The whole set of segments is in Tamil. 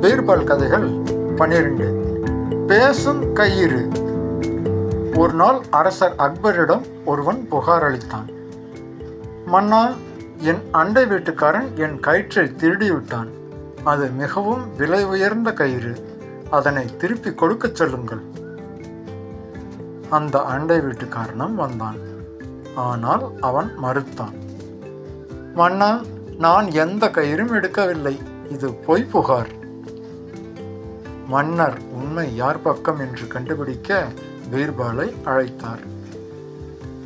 பீர்பால் கதைகள் பன்னிரண்டு பேசும் கயிறு. ஒரு நாள் அரசர் அக்பரிடம் ஒருவன் புகார் அளித்தான். மன்னா என் அண்டை வீட்டுக்காரன் என் கயிற்றை திருடிவிட்டான். அது மிகவும் விலை உயர்ந்த கயிறு. அதனை திருப்பி கொடுக்கச் சொல்லுங்கள். அந்த அண்டை வீட்டுக்காரனும் வந்தான். ஆனால் அவன் மறுத்தான். மன்னா நான் எந்த கயிறும் எடுக்கவில்லை. இது பொய் புகார். மன்னர் உண்மை யார் பக்கம் என்று கண்டுபிடிக்க பீர்பாலை அழைத்தார்.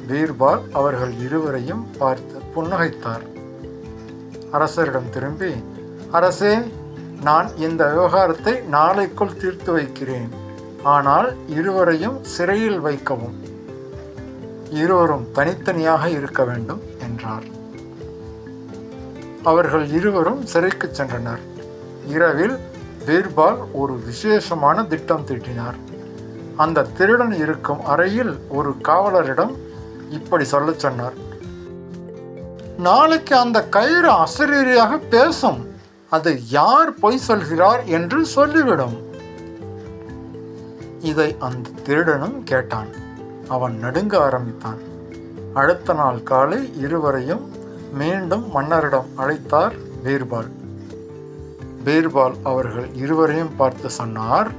பீர்பால் அவர்கள் இருவரையும் பார்த்து புன்னகைத்தார். அரசரிடம் திரும்பி அரசே நான் இந்த விவகாரத்தை நாளைக்குள் தீர்த்து வைக்கிறேன். ஆனால் இருவரையும் சிறையில் வைக்கவும். இருவரும் தனித்தனியாக இருக்க வேண்டும் என்றார். அவர்கள் இருவரும் சிறைக்கு சென்றனர். இரவில் பீர்பால் ஒரு விசேஷமான திட்டம் தீட்டினார். அந்த திருடன் இருக்கும் அறையில் ஒரு காவலரிடம் இப்படி சொல்ல சொன்னார். நாளைக்கு அந்த கயிறு அசரீரியாக பேசும். அது யார் பொய் சொல்கிறார் என்று சொல்லிவிடும். இதை அந்த திருடனும் கேட்டான். அவன் நடுங்க ஆரம்பித்தான். அடுத்த நாள் காலை இருவரையும் மீண்டும் மன்னரிடம் அழைத்தார் பீர்பால். பீர்பால் அவர்கள் இருவரையும் பார்த்து சொன்னார்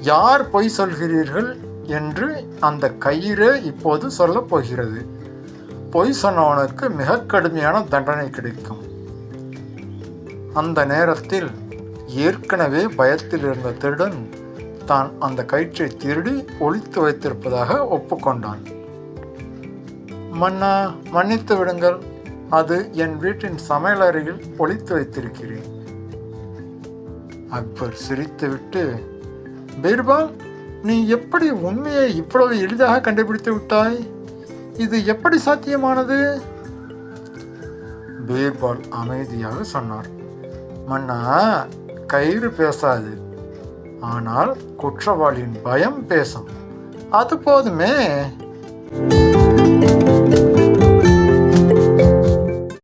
யார் பொய் சொல்கிறீர்கள்? என்று அந்த கயிறே இப்போது சொல்லப் போகிறது. பொய் சொன்னவனுக்கு மிக கடுமையான தண்டனை கிடைக்கும். அந்த நேரத்தில் ஏற்கனவே பயத்தில் இருந்த திருடன் தான் அந்த கயிற்றை திருடி ஒளித்து வைத்திருப்பதாக ஒப்புக்கொண்டான். மன்னா மன்னித்து விடுங்கள். அது என் வீட்டின் சமையலறையில் ஒளித்து வைத்திருக்கிறேன். அக்பர் சிரித்துவிட்டு பீர்பால் நீ எப்படி உண்மையை இவ்வளவு எளிதாக கண்டுபிடித்து விட்டாய்? இது எப்படி சாத்தியமானது? பீர்பால் அமைதியாக சொன்னார். மன்னா கயிறு பேசாது. ஆனால் குற்றவாளியின் பயம் பேசும். அது போதுமே